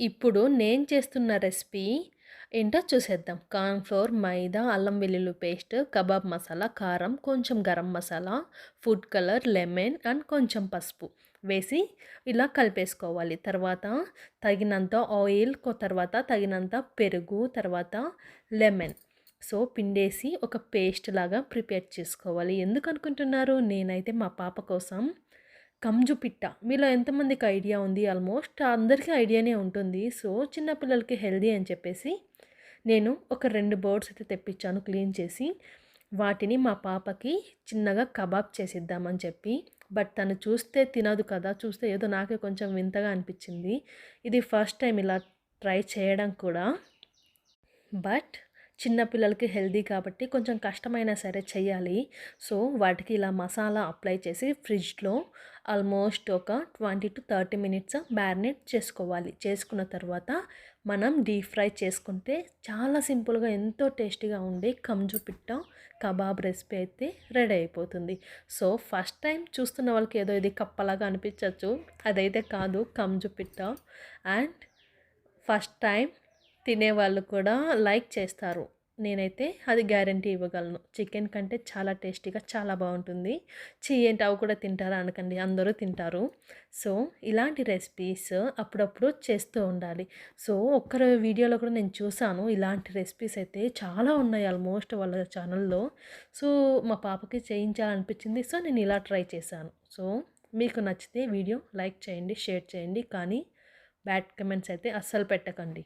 ఇప్పుడు నేను చేస్తున్న రెసిపీ ఏంటో చూసేద్దాం. కార్న్ఫ్లోర్ మైదా అల్లం వెల్లుల్లి పేస్ట్ కబాబ్ మసాలా కారం కొంచెం garam masala food colour lemon and కొంచెం పసుపు వేసి ఇలా కలిపేసుకోవాలి. తర్వాత తగినంత ఆయిల్ తర్వాత తగినంత పెరుగు తర్వాత లెమన్. సో పిండేసి ఒక పేస్ట్ లాగా ప్రిపేర్ చేసుకోవాలి. ఎందుకు అనుకుంటున్నారు? నేనైతే మా పాప కోసం కంజుపిట్ట మీలో ఎంతమందికి ఐడియా ఉంది? ఆల్మోస్ట్ అందరికీ ఐడియానే ఉంటుంది. సో చిన్నపిల్లలకి హెల్దీ అని చెప్పేసి నేను ఒక రెండు బర్డ్స్ అయితే తెప్పించాను క్లీన్ చేసి. వాటిని మా పాపకి చిన్నగా కబాబ్ చేసిద్దామని చెప్పి. బట్ తను చూస్తే తినదు కదా. చూస్తే ఏదో నాకే కొంచెం వింతగా అనిపించింది. ఇది ఫస్ట్ టైం ఇలా ట్రై చేయడం కూడా. బట్ చిన్నపిల్లలకి హెల్దీ కాబట్టి కొంచెం కష్టమైనా సరే చేయాలి సో వాటికి ఇలా మసాలా అప్లై చేసి ఫ్రిడ్జ్లో ఆల్మోస్ట్ ఒక twenty to thirty minutes marinate చేసుకోవాలి. చేసుకున్న తర్వాత మనం డీప్ ఫ్రై చేసుకుంటే చాలా సింపుల్గా ఎంతో టేస్టీగా ఉండే కంజు పిట్ట కబాబ్ రెసిపీ అయితే రెడీ అయిపోతుంది. సో ఫస్ట్ టైం చూస్తున్న వాళ్ళకి ఏదో ఇది కప్పలాగా అనిపించవచ్చు అదైతే కాదు కంజు పిట్ట. అండ్ ఫస్ట్ టైం తినేవాళ్ళు కూడా లైక్ చేస్తారు. నేనైతే అది గ్యారంటీ ఇవ్వగలను. చికెన్ కంటే చాలా టేస్టీగా చాలా బాగుంటుంది. ఏంటి? అవి కూడా తింటారా? అనకండి. అందరూ తింటారు. సో ఇలాంటి రెసిపీస్ అప్పుడప్పుడు చేస్తూ ఉండాలి. సో ఒక్కరి వీడియోలో కూడా నేను చూశాను. ఇలాంటి రెసిపీస్ అయితే చాలా ఉన్నాయి ఆల్మోస్ట్ వాళ్ళ ఛానల్లో. సో మా పాపకి చేయించాలనిపించింది. సో నేను ఇలా ట్రై చేశాను. సో మీకు నచ్చితే వీడియో లైక్ చేయండి షేర్ చేయండి. కానీ బ్యాడ్ కమెంట్స్ అయితే అస్సలు పెట్టకండి.